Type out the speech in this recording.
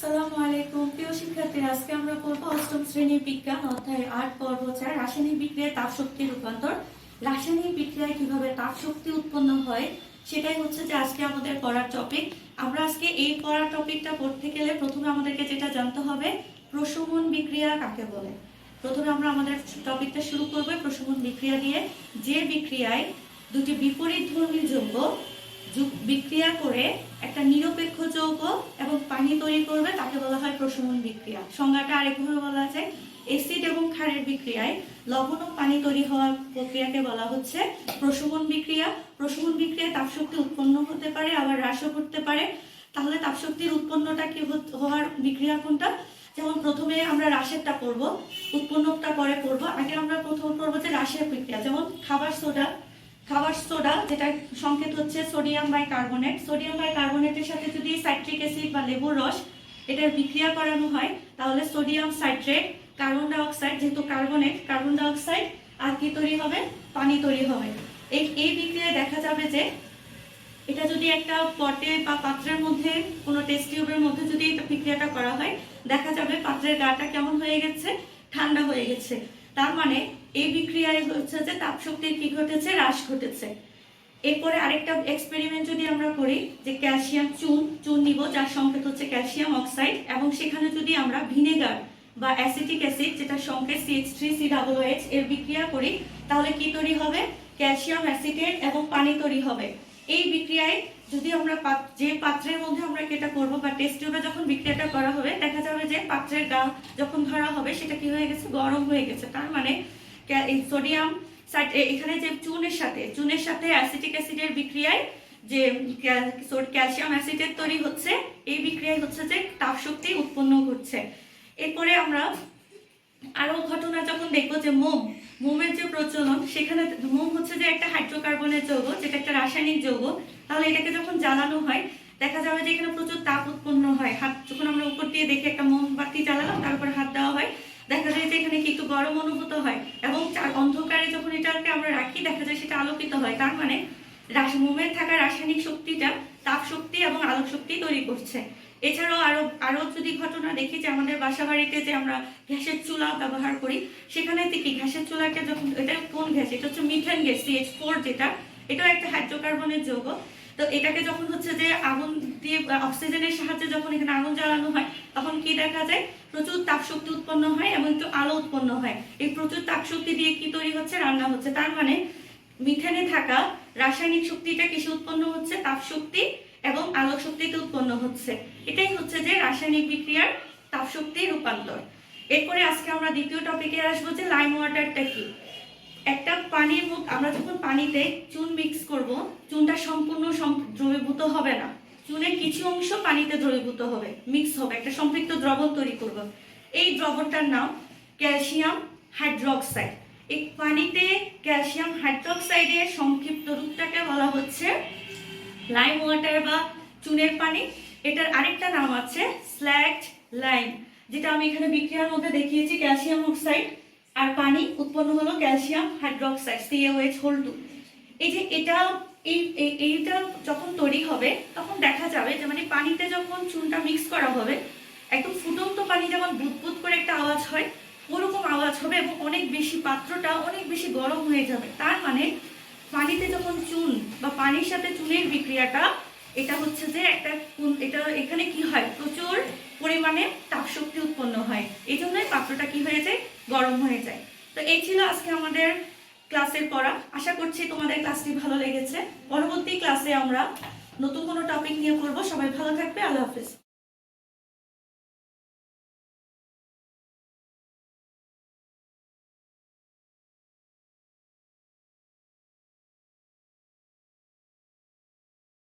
সালামু আলাইকুম। প্রিয় শিক্ষার্থী আজকে আমরা পড়ব অষ্টম শ্রেণির বিজ্ঞান রাসায়নিক বিক্রিয়ায় রূপান্তর। রাসায়নিক বিক্রিয়ায় কীভাবে শক্তি উৎপন্ন হয়, সেটাই হচ্ছে যে আজকে আমাদের টপিক আমরা আজকে এই টপিকটা পড়তে গেলে প্রথমে আমাদেরকে যেটা জানতে হবে, প্রশমন বিক্রিয়া কাকে বলে? প্রথমে আমরা আমাদের টপিকটা শুরু করব প্রশমন বিক্রিয়া দিয়ে। যে বিক্রিয়ায় দুটি বিপরীত ধর্মী যৌগ যুগ- বিক্রিয়া করে একটা নিরপেক্ষ যৌগ এবং পানি তৈরি করবে, তাকে বলা হয় প্রশমন বিক্রিয়া। সংজ্ঞাটা আরেকভাবে বলা যায় এসিড এবং ক্ষারের বিক্রিয়ায় লবণ ও পানি তৈরি হওয়ার প্রক্রিয়াকে বলা হচ্ছে প্রশমন বিক্রিয়া। প্রশমন বিক্রিয়ায় তাপশক্তি উৎপন্ন হতে পারে, আবার হ্রাসও করতে পারে। তাহলে তাপশক্তির উৎপন্নটা কি হওয়ার বিক্রিয়া কোনটা? যেমন প্রথমে আমরা রাসেরটা করব, উৎপন্নটা পরে করব। আগে আমরা প্রথম করব যে রাসের বিক্রিয়া, যেমন খাবার সোডা খাবার সোডা, যেটা সংকেত হচ্ছে সোডিয়াম বাই কার্বনেট। সোডিয়াম বাই কার্বনেটের সাথে যদি সাইট্রিক অ্যাসিড বা লেবুর রস এটার বিক্রিয়া করানো হয়, তাহলে সোডিয়াম সাইট্রেট, কার্বন ডাইঅক্সাইড, যেহেতু কার্বনেট, কার্বন ডাইঅক্সাইড আর কি তৈরি হবে? পানি তৈরি হবে। এই এই বিক্রিয়ায় দেখা যাবে যে এটা যদি একটা পটে বা পাত্রের মধ্যে, কোনো টেস্ট টিউবের মধ্যে যদি বিক্রিয়াটা করা হয়, দেখা যাবে পাত্রের গাটা কেমন হয়ে গেছে? ঠান্ডা হয়ে গেছে। তার মানে এই বিক্রিয়ায় হচ্ছে যে তাপশক্তির কি ঘটেছে? হ্রাস ঘটেছে। এরপরে আরেকটা এক্সপেরিমেন্ট যদি আমরা করি যে ক্যালসিয়াম চুন চুন নিব, যার সংকেত হচ্ছে ক্যালসিয়াম অক্সাইড এবং সেখানে যদি আমরা ভিনেগার বা অ্যাসিটিক অ্যাসিড যেটা সংকেত CH three C double H এর বিক্রিয়া করি, তাহলে কি তৈরি হবে? ক্যালসিয়াম অ্যাসিটেট এবং পানি তৈরি হবে। এই বিক্রিয়ায় যদি আমরা যে পাত্রের মধ্যে আমরা এটা করব বা টেস্ট টিউবে যখন বিক্রিয়াটা করা হবে, দেখা যাবে যে পাত্রের গা যখন ধরা হবে, সেটা কি হয়ে গেছে? গরম হয়ে গেছে। তার মানে সোডিয়াম এখানে যে চুনের সাথে চুনের সাথে অ্যাসিটিক অ্যাসিডের বিক্রিয়ায় যে ক্যালসিয়াম অ্যাসিডের তৈরি হচ্ছে, এই বিক্রিয়ায় হচ্ছে যে তাপ শক্তি উৎপন্ন ঘটছে এরপরে আমরা আরও ঘটনা যখন দেখব যে মোম মোমের যে প্রচলন, সেখানে মোম হচ্ছে যে একটা হাইড্রোকার্বনের যৌগ, যেটা একটা রাসায়নিক যৌগ। তাহলে এটাকে যখন জ্বালানো হয়, দেখা যাবে যে এখানে প্রচুর তাপ উৎপন্ন হয়। হাত যখন আমরা উপর দিয়ে দেখে একটা মোমবাতি জ্বালালাম, তার উপর হাত দেওয়া হয়। দেখা যায় যে এখানে কি একটু গরম অনুভূত হয় এবং অন্ধকারে যখন এটাকে আমরা রাখি, দেখা যায় সেটা আলোকিত হয়। তার মানে মোমের থাকা রাসায়নিক শক্তিটা তাপ শক্তি এবং আলোক শক্তি তৈরি করছে। এছাড়াও আরও আরও যদি ঘটনা দেখি যে আমাদের বাসা বাড়িতে যে আমরা গ্যাসের চুলা ব্যবহার করি, সেখানে কি গ্যাসের চুলাটা যখন, এটা কোন গ্যাস? এটা হচ্ছে মিথেন গ্যাস সিএইচ ফোর যেটা, এটাও একটা হাইড্রোকার্বনের যৌগ। তো এটাকে যখন হচ্ছে যে আগুন দিয়ে অক্সিজেনের সাহায্যে যখন এখানে আগুন জ্বালানো হয়, তখন কি দেখা যায়? প্রচুর তাপ শক্তি উৎপন্ন হয় এবং একটু আলো উৎপন্ন হয়। এই প্রচুর তাপ শক্তি দিয়ে কি তৈরি হচ্ছে? রান্না হচ্ছে। তার মানে মিথেনে থাকা রাসায়নিক শক্তিটা কিসে উৎপন্ন হচ্ছে? তাপ শক্তি এবং আলোক শক্তিতে উৎপন্ন হচ্ছে। এটাই হচ্ছে যে রাসায়নিক বিক্রিয়ার তাপ শক্তি রূপান্তর। এরপরে আজকে আমরা দ্বিতীয় টপিকে আসব যে লাইম ওয়াটারটা কি? একটা পানির আমরা যখন পানিতে চুন মিক্স করব, চুনটা সম্পূর্ণ দ্রবীভূত হবে না। চুনের কিছু অংশ পানিতে দ্রবীভূত হবে মিক্স হবে, একটা সম্পৃক্ত দ্রবণ তৈরি করব। এই দ্রবণটার নাম ক্যালসিয়াম হাইড্রোক্সাইড। এই পানিতে ক্যালসিয়াম হাইড্রোক্সাইডের সংক্ষিপ্ত রূপটাকে বলা হচ্ছে লাইম ওয়াটার বা চুনের পানি। এটার আরেকটা নাম আছে স্ল্যাক্ট লাইম যেটা আমি এখানে বিক্রিয়ার মধ্যে দেখিয়েছি, ক্যালসিয়াম অক্সাইড আর পানি উৎপন্ন হলো calcium hydroxide CAOH whole two এই যে এটা, এই, এই- এইটা যখন তৈরি হবে, তখন দেখা যাবে যে মানে পানিতে যখন চুনটা মিক্স করা হবে, একদম ফুটন্ত পানি যেমন বুদবুদ করে একটা আওয়াজ হয় হবে এবং অনেক বেশি পাত্রটা অনেক বেশি গরম হয়ে যাবে। তার মানে পানিতে যখন চুন বা পানির সাথে চুনের বিক্রিয়াটা, এটা হচ্ছে যে একটা এটা এখানে কি হয়? প্রচুর পরিমাণে তাপশক্তি উৎপন্ন হয়। এই জন্যই পাত্রটা কি হয়ে যায়? গরম হয়ে যায়। তো এই ছিল আজকে আমাদের ক্লাসের পড়া। আশা করছি তোমাদের ক্লাসটি ভালো লেগেছে। পরবর্তী ক্লাসে আমরা নতুন কোনো টপিক নিয়ে করব সবাই ভালো থাকবে। আল্লাহ হাফিজ।